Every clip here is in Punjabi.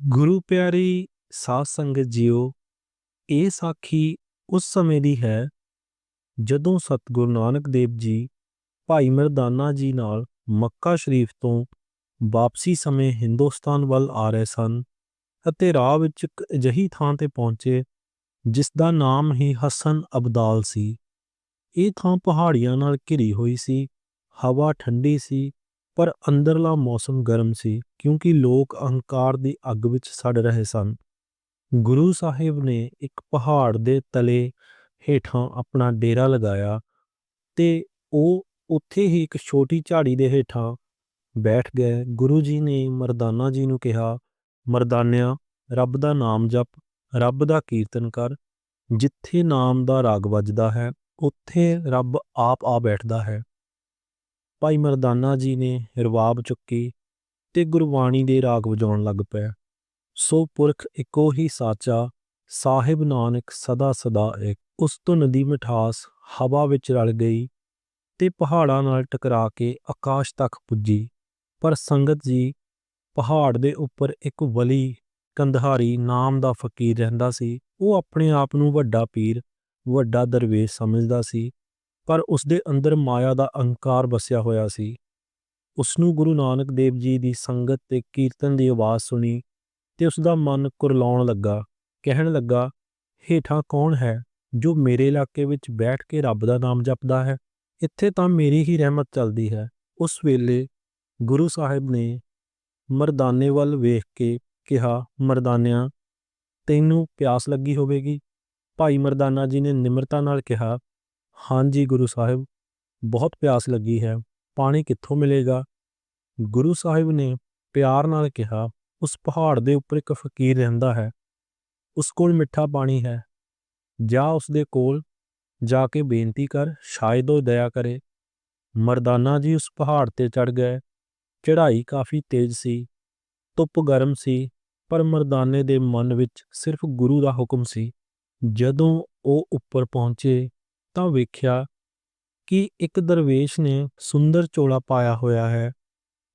ਗੁਰੂ ਪਿਆਰੀ ਸਾਧ ਸੰਗਤ ਜੀਓ, ਇਹ ਸਾਖੀ ਉਸ ਸਮੇਂ ਦੀ ਹੈ ਜਦੋਂ ਸਤਿਗੁਰੂ ਨਾਨਕ ਦੇਵ ਜੀ ਭਾਈ ਮਰਦਾਨਾ ਜੀ ਨਾਲ ਮੱਕਾ ਸ਼ਰੀਫ ਤੋਂ ਵਾਪਸੀ ਸਮੇਂ ਹਿੰਦੁਸਤਾਨ ਵੱਲ ਆ ਰਹੇ ਸਨ ਅਤੇ ਰਾਹ ਵਿੱਚ ਇੱਕ ਅਜਿਹੀ ਥਾਂ ਤੇ ਪਹੁੰਚੇ ਜਿਸ ਦਾ ਨਾਮ ਹੀ ਹਸਨ ਅਬਦਾਲ ਸੀ। ਇਹ ਥਾਂ ਪਹਾੜੀਆਂ ਨਾਲ ਘਿਰੀ ਹੋਈ ਸੀ, ਹਵਾ ਠੰਡੀ ਸੀ ਪਰ ਅੰਦਰਲਾ ਮੌਸਮ ਗਰਮ ਸੀ, ਕਿਉਂਕਿ ਲੋਕ ਅਹੰਕਾਰ ਦੀ ਅੱਗ ਵਿੱਚ ਸੜ ਰਹੇ ਸਨ। ਗੁਰੂ ਸਾਹਿਬ ਨੇ ਇੱਕ ਪਹਾੜ ਦੇ ਤਲੇ ਹੇਠਾਂ ਆਪਣਾ ਡੇਰਾ ਲਗਾਇਆ ਤੇ ਉਹ ਉੱਥੇ ਹੀ ਇੱਕ ਛੋਟੀ ਝਾੜੀ ਦੇ ਹੇਠਾਂ ਬੈਠ ਗਏ। ਗੁਰੂ ਜੀ ਨੇ ਮਰਦਾਨਾ ਜੀ ਨੂੰ ਕਿਹਾ, ਮਰਦਾਨਿਆ, ਰੱਬ ਦਾ ਨਾਮ ਜਪ, ਰੱਬ ਦਾ ਕੀਰਤਨ ਕਰ। ਜਿੱਥੇ ਨਾਮ ਦਾ ਰਾਗ ਵੱਜਦਾ ਹੈ, ਉੱਥੇ ਰੱਬ ਆਪ ਆ ਬੈਠਦਾ ਹੈ। ਭਾਈ ਮਰਦਾਨਾ ਜੀ ਨੇ ਰਵਾਬ ਚੁੱਕੀ ਤੇ ਗੁਰਬਾਣੀ ਦੇ ਰਾਗ ਵਜਾਉਣ ਲੱਗ ਪਏ ਸੋ ਪੁਰਖ ਇੱਕੋ ਹੀ ਸਾਚਾ, ਸਾਹਿਬ ਨਾਨਕ ਸਦਾ ਸਦਾ ਇੱਕ ਉਸ ਤੋਂ ਨਦੀ ਮਿਠਾਸ ਹਵਾ ਵਿੱਚ ਰਲ ਗਈ ਤੇ ਪਹਾੜਾਂ ਨਾਲ ਟਕਰਾ ਕੇ ਆਕਾਸ਼ ਤੱਕ ਪੁੱਜੀ। ਪਰ ਸੰਗਤ ਜੀ ਪਹਾੜ ਦੇ ਉੱਪਰ ਇੱਕ ਵਲੀ ਕੰਧਾਰੀ ਨਾਮ ਦਾ ਫਕੀਰ ਰਹਿੰਦਾ ਸੀ। ਉਹ ਆਪਣੇ ਆਪ ਨੂੰ ਵੱਡਾ ਪੀਰ, ਵੱਡਾ ਦਰਵੇਸ਼ ਸਮਝਦਾ ਸੀ। ਪਰ ਉਸ ਦੇ ਅੰਦਰ ਮਾਇਆ ਦਾ ਅਹੰਕਾਰ ਵਸਿਆ ਹੋਇਆ ਸੀ। ਉਸ ਨੂੰ ਗੁਰੂ ਨਾਨਕ ਦੇਵ ਜੀ ਦੀ ਸੰਗਤ ਤੇ ਕੀਰਤਨ ਦੀ ਆਵਾਜ਼ ਸੁਣੀ ਤੇ ਉਸ ਦਾ ਮਨ ਕੁਰਲਾਉਣ ਲੱਗਾ, ਕਹਿਣ ਲੱਗਾ, ਹੇਠਾਂ ਕੌਣ ਹੈ ਜੋ ਮੇਰੇ ਇਲਾਕੇ ਵਿੱਚ ਬੈਠ ਕੇ ਰੱਬ ਦਾ ਨਾਮ ਜਪਦਾ ਹੈ? ਇੱਥੇ ਤਾਂ ਮੇਰੀ ਹੀ ਰਹਿਮਤ ਚੱਲਦੀ ਹੈ। ਉਸ ਵੇਲੇ ਗੁਰੂ ਸਾਹਿਬ ਨੇ ਮਰਦਾਨੇ ਵੱਲ ਵੇਖ ਕੇ ਕਿਹਾ, ਮਰਦਾਨਿਆਂ, ਤੈਨੂੰ ਪਿਆਸ ਲੱਗੀ ਹੋਵੇਗੀ? ਭਾਈ ਮਰਦਾਨਾ ਜੀ ਨੇ ਨਿਮਰਤਾ ਨਾਲ ਕਿਹਾ ਹਾਂਜੀ, ਗੁਰੂ ਸਾਹਿਬ, ਬਹੁਤ ਪਿਆਸ ਲੱਗੀ ਹੈ। ਪਾਣੀ ਕਿੱਥੋਂ ਮਿਲੇਗਾ? ਗੁਰੂ ਸਾਹਿਬ ਨੇ ਪਿਆਰ ਨਾਲ ਕਿਹਾ, ਉਸ ਪਹਾੜ ਦੇ ਉੱਪਰ ਇੱਕ ਫਕੀਰ ਰਹਿੰਦਾ ਹੈ। ਉਸ ਕੋਲ ਮਿੱਠਾ ਪਾਣੀ ਹੈ। ਜਾ ਉਸ ਦੇ ਕੋਲ, ਜਾ ਕੇ ਬੇਨਤੀ ਕਰ, ਸ਼ਾਇਦ ਉਹ ਦਇਆ ਕਰੇ। ਮਰਦਾਨਾ ਜੀ ਉਸ ਪਹਾੜ ਤੇ ਚੜ ਗਏ। ਚੜ੍ਹਾਈ ਕਾਫੀ ਤੇਜ਼ ਸੀ, ਧੁੱਪ ਗਰਮ ਸੀ, ਪਰ ਮਰਦਾਨੇ ਦੇ ਮਨ ਵਿੱਚ ਸਿਰਫ ਗੁਰੂ ਦਾ ਹੁਕਮ ਸੀ। ਜਦੋਂ ਉਹ ਉੱਪਰ ਪਹੁੰਚੇ ਤਾਂ ਵੇਖਿਆ ਕਿ ਇੱਕ ਦਰਵੇਸ਼ ਨੇ ਸੁੰਦਰ ਚੋਲਾ ਪਾਇਆ ਹੋਇਆ ਹੈ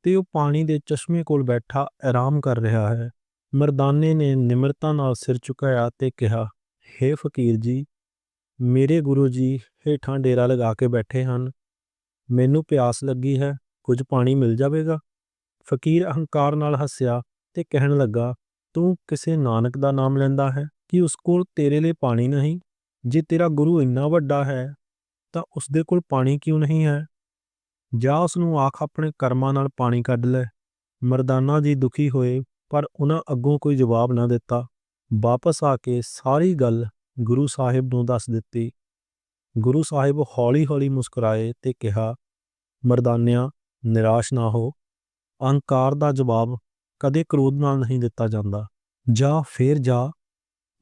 ਤੇ ਉਹ ਪਾਣੀ ਦੇ ਚਸ਼ਮੇ ਕੋਲ ਬੈਠਾ ਆਰਾਮ ਕਰ ਰਿਹਾ ਹੈ। ਮਰਦਾਨੇ ਨੇ ਨਿਮਰਤਾ ਨਾਲ ਸਿਰ ਝੁਕਾਇਆ ਤੇ ਕਿਹਾ हे ਫਕੀਰ ਜੀ, ਮੇਰੇ ਗੁਰੂ ਜੀ ਹੇਠਾਂ ਡੇਰਾ ਲਗਾ ਕੇ ਬੈਠੇ ਹਨ। ਮੈਨੂੰ ਪਿਆਸ ਲੱਗੀ ਹੈ, ਕੁਝ ਪਾਣੀ ਮਿਲ ਜਾਵੇਗਾ? ਫਕੀਰ ਅਹੰਕਾਰ ਨਾਲ ਹੱਸਿਆ ਤੇ ਕਹਿਣ ਲੱਗਾ, ਤੂੰ ਕਿਸੇ ਨਾਨਕ ਦਾ ਨਾਮ ਲੈਂਦਾ ਹੈ ਕਿ ਉਸ ਕੋਲ ਤੇਰੇ ਲਈ ਪਾਣੀ ਨਹੀਂ? ਜੇ ਤੇਰਾ ਗੁਰੂ ਇੰਨਾ ਵੱਡਾ ਹੈ, ਤਾਂ ਉਸ ਦੇ ਕੋਲ ਪਾਣੀ ਕਿਉਂ ਨਹੀਂ ਹੈ? ਜਾਂ ਉਸ ਨੂੰ ਆਖ ਆਪਣੇ ਕਰਮਾਂ ਨਾਲ ਪਾਣੀ ਕੱਢ ਲੈ। ਮਰਦਾਨਾ ਜੀ ਦੁਖੀ ਹੋਏ, ਪਰ ਉਹਨਾਂ ਅੱਗੋਂ ਕੋਈ ਜਵਾਬ ਨਾ ਦਿੱਤਾ। ਵਾਪਸ ਆ ਕੇ ਸਾਰੀ ਗੱਲ ਗੁਰੂ ਸਾਹਿਬ ਨੂੰ ਦੱਸ ਦਿੱਤੀ। ਗੁਰੂ ਸਾਹਿਬ ਹੌਲੀ-ਹੌਲੀ ਮੁਸਕਰਾਏ ਤੇ ਕਿਹਾ, ਮਰਦਾਨਿਆਂ, ਨਿਰਾਸ਼ ਨਾ ਹੋ। ਅਹੰਕਾਰ ਦਾ ਜਵਾਬ ਕਦੇ ਕ੍ਰੋਧ ਨਾਲ ਨਹੀਂ ਦਿੱਤਾ ਜਾਂਦਾ। ਜਾ, ਫੇਰ ਜਾ।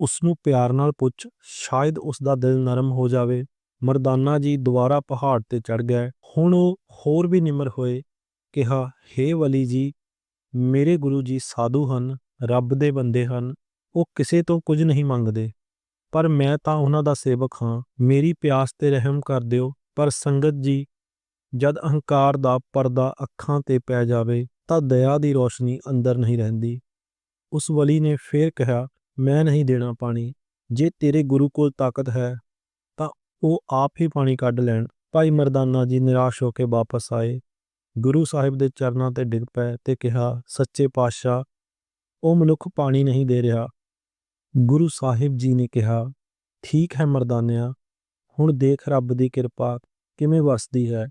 ਉਸਨੂੰ ਪਿਆਰ ਨਾਲ ਪੁੱਛ, ਸ਼ਾਇਦ ਉਸਦਾ ਦਿਲ ਨਰਮ ਹੋ ਜਾਵੇ। ਮਰਦਾਨਾ ਜੀ ਦੁਬਾਰਾ ਪਹਾੜ ਤੇ ਚੜ ਗਏ। ਹੁਣ ਉਹ ਹੋਰ ਵੀ ਨਿਮਰ ਹੋਏ। ਕਿਹਾ हे ਵਲੀ ਜੀ, ਮੇਰੇ ਗੁਰੂ ਜੀ ਸਾਧੂ ਹਨ, ਰੱਬ ਦੇ ਬੰਦੇ ਹਨ। ਉਹ ਕਿਸੇ ਤੋਂ ਕੁਝ ਨਹੀਂ ਮੰਗਦੇ। ਪਰ ਮੈਂ ਤਾਂ ਉਹਨਾਂ ਦਾ ਸੇਵਕ ਹਾਂ। ਮੇਰੀ ਪਿਆਸ ਤੇ ਰਹਿਮ ਕਰ ਦਿਓ। ਪਰ ਸੰਗਤ ਜੀ, ਜਦ ਅਹੰਕਾਰ ਦਾ ਪਰਦਾ ਅੱਖਾਂ ਤੇ ਪੈ ਜਾਵੇ, ਤਾਂ ਦਇਆ ਦੀ ਰੋਸ਼ਨੀ ਅੰਦਰ ਨਹੀਂ ਰਹਿੰਦੀ। ਉਸ ਵਲੀ ਨੇ ਫੇਰ ਕਿਹਾ ਮੈਂ ਨਹੀਂ ਦੇਣਾ ਪਾਣੀ। ਜੇ ਤੇਰੇ ਗੁਰੂ ਕੋਲ ਤਾਕਤ ਹੈ, ਤਾਂ ਉਹ ਆਪ ਹੀ ਪਾਣੀ ਕੱਢ ਲੈਣ। ਭਾਈ ਮਰਦਾਨਾ ਜੀ ਨਿਰਾਸ਼ ਹੋ ਕੇ ਵਾਪਸ ਆਏ। ਗੁਰੂ ਸਾਹਿਬ ਦੇ ਚਰਨਾਂ ਤੇ ਡਿੱਗ ਪਏ ਤੇ ਕਿਹਾ, ਸੱਚੇ ਪਾਤਸ਼ਾਹ, ਉਹ ਮਨੁੱਖ ਪਾਣੀ ਨਹੀਂ ਦੇ ਰਿਹਾ। ਗੁਰੂ ਸਾਹਿਬ ਜੀ ਨੇ ਕਿਹਾ, ਠੀਕ ਹੈ ਮਰਦਾਨਿਆ, ਹੁਣ ਦੇਖ ਰੱਬ ਦੀ ਕਿਰਪਾ ਕਿਵੇਂ ਵਸਦੀ ਹੈ।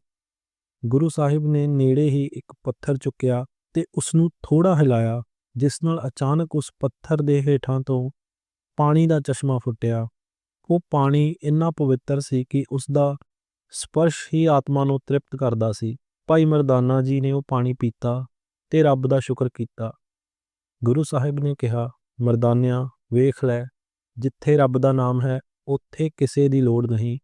ਗੁਰੂ ਸਾਹਿਬ ਨੇ ਨੇੜੇ ਹੀ ਇੱਕ ਪੱਥਰ ਚੁੱਕਿਆ ਤੇ ਉਸ ਨੂੰ ਥੋੜਾ ਹਿਲਾਇਆ। ਜਿਸ ਨਾਲ ਅਚਾਨਕ ਉਸ ਪੱਥਰ ਦੇ ਹੇਠਾਂ ਤੋਂ ਪਾਣੀ ਦਾ ਚਸ਼ਮਾ ਫੁੱਟਿਆ। ਉਹ ਪਾਣੀ ਇੰਨਾ ਪਵਿੱਤਰ ਸੀ ਕਿ ਉਸ ਦਾ ਸਪਰਸ਼ ਹੀ ਆਤਮਾ ਨੂੰ ਤ੍ਰਿਪਤ ਕਰਦਾ ਸੀ। ਭਾਈ ਮਰਦਾਨਾ ਜੀ ਨੇ ਉਹ ਪਾਣੀ ਪੀਤਾ ਤੇ ਰੱਬ ਦਾ ਸ਼ੁਕਰ ਕੀਤਾ। ਗੁਰੂ ਸਾਹਿਬ ਨੇ ਕਿਹਾ, ਮਰਦਾਨਿਆਂ, ਵੇਖ ਲੈ, ਜਿੱਥੇ ਰੱਬ ਦਾ ਨਾਮ ਹੈ, ਉੱਥੇ ਕਿਸੇ ਦੀ ਲੋੜ ਨਹੀਂ।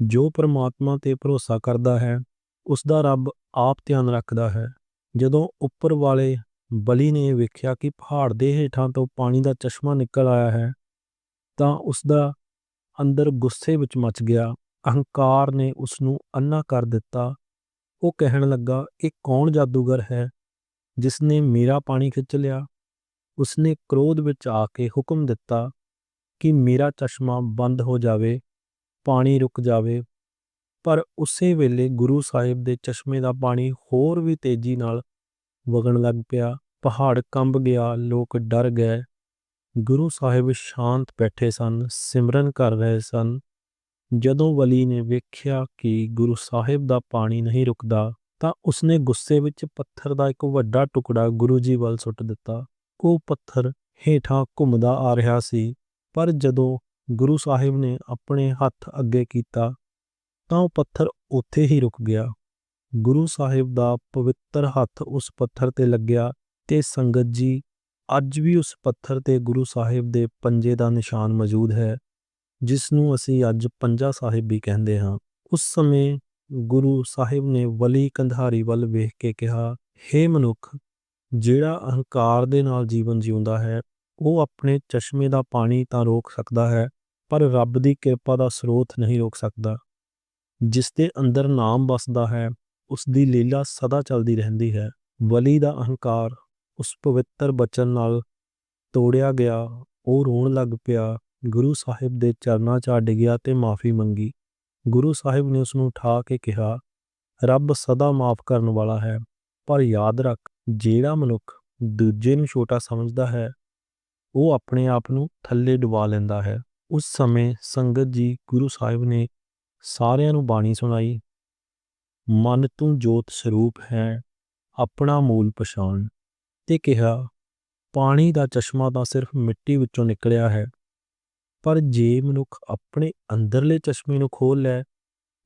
ਜੋ ਪ੍ਰਮਾਤਮਾ ਤੇ ਭਰੋਸਾ ਕਰਦਾ ਹੈ ਉਸ ਦਾ ਰੱਬ ਆਪ ਧਿਆਨ ਰੱਖਦਾ ਹੈ। ਜਦੋਂ ਉੱਪਰ ਵਾਲੇ ਬਲੀ ਨੇ ਵੇਖਿਆ ਕਿ ਪਹਾੜ ਦੇ ਹੇਠਾਂ ਤੋਂ ਪਾਣੀ ਦਾ ਚਸ਼ਮਾ ਨਿਕਲ ਆਇਆ ਹੈ, ਤਾਂ ਉਸ ਦਾ ਅੰਦਰ ਗੁੱਸੇ ਵਿੱਚ ਮਚ ਗਿਆ। ਅਹੰਕਾਰ ਨੇ ਉਸ ਨੂੰ ਅੰਨਾ ਕਰ ਦਿੱਤਾ। ਉਹ ਕਹਿਣ ਲੱਗਾ, ਇਹ ਕੌਣ ਜਾਦੂਗਰ ਹੈ ਜਿਸ ਨੇ ਮੇਰਾ ਪਾਣੀ ਖਿੱਚ ਲਿਆ? ਉਸਨੇ ਕ੍ਰੋਧ ਵਿੱਚ ਆ ਕੇ ਹੁਕਮ ਦਿੱਤਾ ਕਿ ਮੇਰਾ ਚਸ਼ਮਾ ਬੰਦ ਹੋ ਜਾਵੇ, ਪਾਣੀ ਰੁਕ ਜਾਵੇ। ਪਰ ਉਸੇ ਵੇਲੇ ਗੁਰੂ ਸਾਹਿਬ ਦੇ ਚਸ਼ਮੇ ਦਾ ਪਾਣੀ ਹੋਰ ਵੀ ਤੇਜ਼ੀ ਨਾਲ ਵਗਣ ਲੱਗ ਪਿਆ। ਪਹਾੜ ਕੰਬ ਗਿਆ, ਲੋਕ ਡਰ ਗਏ। ਗੁਰੂ ਸਾਹਿਬ ਸ਼ਾਂਤ ਬੈਠੇ ਸਨ, ਸਿਮਰਨ ਕਰ ਰਹੇ ਸਨ। ਜਦੋਂ ਵਲੀ ਨੇ ਵੇਖਿਆ ਕਿ ਗੁਰੂ ਸਾਹਿਬ ਦਾ ਪਾਣੀ ਨਹੀਂ ਰੁਕਦਾ, ਤਾਂ ਉਸਨੇ ਗੁੱਸੇ ਵਿੱਚ ਪੱਥਰ ਦਾ ਇੱਕ ਵੱਡਾ ਟੁਕੜਾ ਗੁਰੂ ਜੀ ਵੱਲ ਸੁੱਟ ਦਿੱਤਾ। ਉਹ ਪੱਥਰ ਹੇਠਾਂ ਘੁੰਮਦਾ ਆ ਰਿਹਾ ਸੀ, ਪਰ ਜਦੋਂ ਗੁਰੂ ਸਾਹਿਬ ਨੇ ਆਪਣੇ ਹੱਥ ਅੱਗੇ ਕੀਤਾ, ਤਾਂ ਉਹ ਪੱਥਰ ਉੱਥੇ ਹੀ ਰੁਕ ਗਿਆ। ਗੁਰੂ ਸਾਹਿਬ ਦਾ ਪਵਿੱਤਰ ਹੱਥ ਉਸ ਪੱਥਰ ਤੇ ਲੱਗਿਆ ਤੇ ਸੰਗਤ ਜੀ, ਅੱਜ ਵੀ ਉਸ ਪੱਥਰ ਤੇ ਗੁਰੂ ਸਾਹਿਬ ਦੇ ਪੰਜੇ ਦਾ ਨਿਸ਼ਾਨ ਮੌਜੂਦ ਹੈ, ਜਿਸ ਨੂੰ ਅਸੀਂ ਅੱਜ ਪੰਜਾ ਸਾਹਿਬ ਵੀ ਕਹਿੰਦੇ ਹਾਂ। ਉਸ ਸਮੇਂ ਗੁਰੂ ਸਾਹਿਬ ਨੇ ਵਲੀ ਕੰਧਾਰੀ ਵੱਲ ਵੇਖ ਕੇ ਕਿਹਾ हे ਮਨੁੱਖ, ਜਿਹੜਾ ਅਹੰਕਾਰ ਦੇ ਨਾਲ ਜੀਵਨ ਜਿਉਂਦਾ ਹੈ, ਉਹ ਆਪਣੇ ਚਸ਼ਮੇ ਦਾ ਪਾਣੀ ਤਾਂ ਰੋਕ ਸਕਦਾ ਹੈ, ਪਰ ਰੱਬ ਦੀ ਕਿਰਪਾ ਦਾ ਸਰੋਤ ਨਹੀਂ ਰੋਕ ਸਕਦਾ। ਜਿਸ ਦੇ ਅੰਦਰ ਨਾਮ ਵਸਦਾ ਹੈ, ਉਸ ਦੀ ਲੀਲਾ ਸਦਾ ਚੱਲਦੀ ਰਹਿੰਦੀ ਹੈ। ਵਲੀ ਦਾ ਅਹੰਕਾਰ ਉਸ ਪਵਿੱਤਰ ਬਚਨ ਨਾਲ ਤੋੜਿਆ ਗਿਆ। ਉਹ ਰੋਣ ਲੱਗ ਪਿਆ। ਗੁਰੂ ਸਾਹਿਬ ਦੇ ਚਰਨਾਂ 'ਚ ਡਿੱਗਿਆ ਤੇ ਮਾਫੀ ਮੰਗੀ। ਗੁਰੂ ਸਾਹਿਬ ਨੇ ਉਸ ਨੂੰ ਉਠਾ ਕੇ ਕਿਹਾ, ਰੱਬ ਸਦਾ ਮਾਫ ਕਰਨ ਵਾਲਾ ਹੈ, ਪਰ ਯਾਦ ਰੱਖ, ਜਿਹੜਾ ਮਨੁੱਖ ਦੂਜੇ ਨੂੰ ਛੋਟਾ ਸਮਝਦਾ ਹੈ, ਉਹ ਆਪਣੇ ਆਪ ਨੂੰ ਥੱਲੇ ਡੁਬਾ ਲੈਂਦਾ ਹੈ। ਉਸ ਸਮੇਂ ਸੰਗਤ ਜੀ ਗੁਰੂ ਸਾਹਿਬ ਨੇ ਸਾਰਿਆਂ ਨੂੰ ਬਾਣੀ ਸੁਣਾਈ, ਮਨ ਤੂੰ ਜੋਤ ਸਰੂਪ ਹੈ, ਆਪਣਾ ਮੂਲ ਪਛਾਣ। ਤੇ ਕਿਹਾ, ਪਾਣੀ ਦਾ ਚਸ਼ਮਾ ਤਾਂ ਸਿਰਫ ਮਿੱਟੀ ਵਿੱਚੋਂ ਨਿਕਲਿਆ ਹੈ, ਪਰ ਜੇ ਮਨੁੱਖ ਆਪਣੇ ਅੰਦਰਲੇ ਚਸ਼ਮੇ ਨੂੰ ਖੋਲ ਲੈ,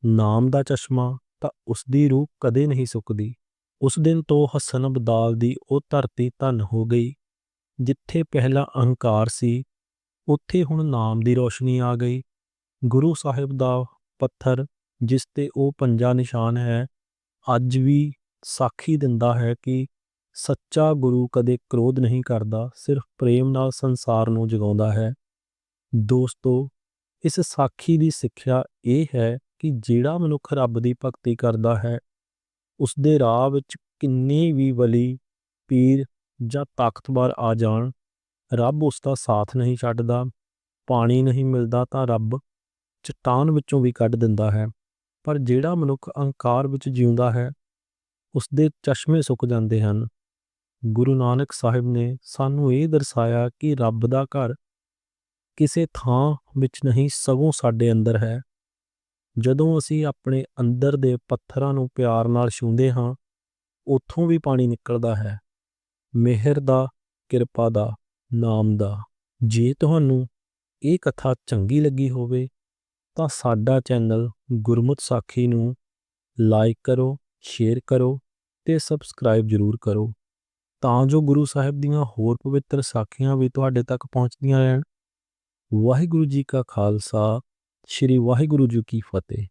ਨਾਮ ਦਾ ਚਸ਼ਮਾ, ਤਾਂ ਉਸ ਦੀ ਰੂਹ ਕਦੇ ਨਹੀਂ ਸੁੱਕਦੀ। ਉਸ ਦਿਨ ਤੋਂ ਹਸਨ ਅਬਦਾਲ ਦੀ ਉਹ ਧਰਤੀ ਧਨ ਹੋ ਗਈ, ਜਿੱਥੇ ਪਹਿਲਾਂ ਅਹੰਕਾਰ ਸੀ, ਉੱਥੇ ਹੁਣ ਨਾਮ ਦੀ ਰੋਸ਼ਨੀ ਆ ਗਈ। ਗੁਰੂ ਸਾਹਿਬ ਦਾ ਪੱਥਰ, ਜਿਸ ਤੇ ਉਹ ਪੰਜਾ ਨਿਸ਼ਾਨ ਹੈ, ਅੱਜ ਵੀ ਸਾਖੀ ਦਿੰਦਾ ਹੈ ਕਿ ਸੱਚਾ ਗੁਰੂ ਕਦੇ ਕ੍ਰੋਧ ਨਹੀਂ ਕਰਦਾ, ਸਿਰਫ ਪ੍ਰੇਮ ਨਾਲ ਸੰਸਾਰ ਨੂੰ ਜਗਾਉਂਦਾ ਹੈ। ਦੋਸਤੋ, ਇਸ ਸਾਖੀ ਦੀ ਸਿੱਖਿਆ ਇਹ ਹੈ ਕਿ ਜਿਹੜਾ ਮਨੁੱਖ ਰੱਬ ਦੀ ਭਗਤੀ ਕਰਦਾ ਹੈ ਉਸ ਦੇ ਰਾਹ ਵਿੱਚ ਕਿੰਨੀ ਵੀ ਵਲੀ ਪੀਰ ਜਾਂ ਤਾਕਤਵਰ ਆ ਜਾਣ, ਰੱਬ ਉਸ ਦਾ ਸਾਥ ਨਹੀਂ ਛੱਡਦਾ, ਪਾਣੀ ਨਹੀਂ ਮਿਲਦਾ ਤਾਂ ਰੱਬ ਚਟਾਨ ਵਿੱਚੋਂ ਵੀ ਕੱਢ ਦਿੰਦਾ ਹੈ। ਪਰ ਜਿਹੜਾ ਮਨੁੱਖ ਅਹੰਕਾਰ ਵਿੱਚ ਜਿਉਂਦਾ ਹੈ ਉਸ ਦੇ ਚਸ਼ਮੇ ਸੁੱਕ ਜਾਂਦੇ ਹਨ। ਗੁਰੂ ਨਾਨਕ ਸਾਹਿਬ ਨੇ ਸਾਨੂੰ ਇਹ ਦਰਸਾਇਆ ਕਿ ਰੱਬ ਦਾ ਘਰ ਕਿਸੇ ਥਾਂ ਵਿੱਚ ਨਹੀਂ, ਸਗੋਂ ਸਾਡੇ ਅੰਦਰ ਹੈ। ਜਦੋਂ ਅਸੀਂ ਆਪਣੇ ਅੰਦਰ ਦੇ ਪੱਥਰਾਂ ਨੂੰ ਪਿਆਰ ਨਾਲ ਛੂੰਦੇ ਹਾਂ, ਉੱਥੋਂ ਵੀ ਪਾਣੀ ਨਿਕਲਦਾ ਹੈ। ਮਿਹਰ ਦਾ, ਕਿਰਪਾ ਦਾ, ਨਾਮ ਦਾ। ਜੇ ਤੁਹਾਨੂੰ ਇਹ ਕਥਾ ਚੰਗੀ ਲੱਗੀ ਹੋਵੇ, ਤਾਂ ਸਾਡਾ ਚੈਨਲ ਗੁਰਮੁਖ ਸਾਖੀ ਨੂੰ ਲਾਈਕ ਕਰੋ, ਸ਼ੇਅਰ ਕਰੋ ਤੇ ਸਬਸਕ੍ਰਾਈਬ ਜ਼ਰੂਰ ਕਰੋ। ਤਾਂ ਜੋ ਗੁਰੂ ਸਾਹਿਬ ਦੀਆਂ ਹੋਰ ਪਵਿੱਤਰ ਸਾਖੀਆਂ ਵੀ ਤੁਹਾਡੇ ਤੱਕ ਪਹੁੰਚਦੀਆਂ ਰਹਿਣ। ਵਾਹਿਗੁਰੂ ਜੀ ਕਾ ਖਾਲਸਾ, ਸ੍ਰੀ ਵਾਹਿਗੁਰੂ ਜੀ ਕੀ ਫਤਿਹ।